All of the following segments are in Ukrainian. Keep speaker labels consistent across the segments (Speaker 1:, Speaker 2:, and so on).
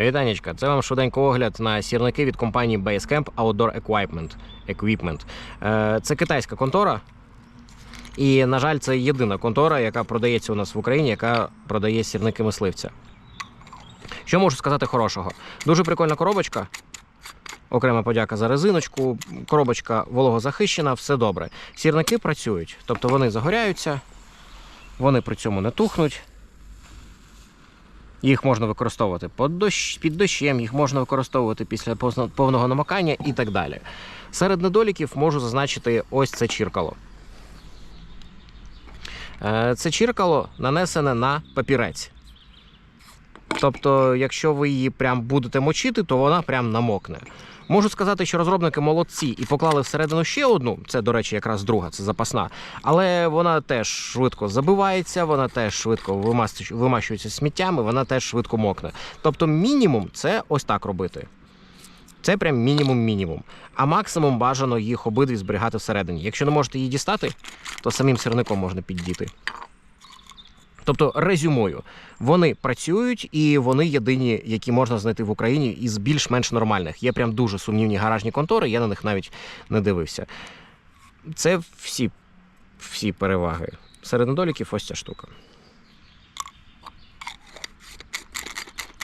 Speaker 1: Вітанечка, це вам швиденько огляд на сірники від компанії Basecamp Outdoor Equipment. Equipment. Е, Це китайська контора. І, на жаль, це єдина контора, яка продається у нас в Україні, яка продає сірники мисливця. Що можу сказати хорошого? Дуже прикольна коробочка. Окрема подяка за резиночку. Коробочка вологозахищена, все добре. Сірники працюють, тобто вони загоряються, вони при цьому не тухнуть. Їх можна використовувати під, дощ, під дощем, їх можна використовувати після повного намокання і так далі. Серед недоліків можу зазначити ось це чіркало. Е, Це чіркало нанесене на папірець. Тобто, якщо ви її прям будете мочити, то вона прям намокне. Можу сказати, що розробники молодці і поклали всередину ще одну. Це, до речі, якраз друга, це запасна. Але вона теж швидко забивається, вона теж швидко вимащується сміттями, вона теж швидко мокне. Тобто, мінімум це ось так робити. Це прям мінімум-мінімум. А максимум бажано їх обидві зберігати всередині. Якщо не можете її дістати, то самим сірником можна піддіти. Тобто, резюмую, вони працюють і вони єдині, які можна знайти в Україні із більш-менш нормальних. Є прям дуже сумнівні гаражні контори, я на них навіть не дивився. Це всі, всі переваги. Серед недоліків ось ця штука.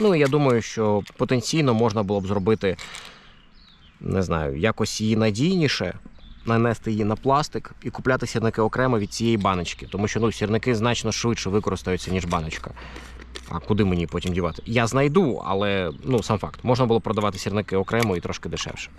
Speaker 1: Ну, я думаю, що потенційно можна було б зробити, не знаю, якось її надійніше, нанести її на пластик і купляти сірники окремо від цієї баночки, тому що ну, сірники значно швидше використаються, ніж баночка. А куди мені потім дівати? Я знайду, але ну сам факт, можна було продавати сірники окремо і трошки дешевше.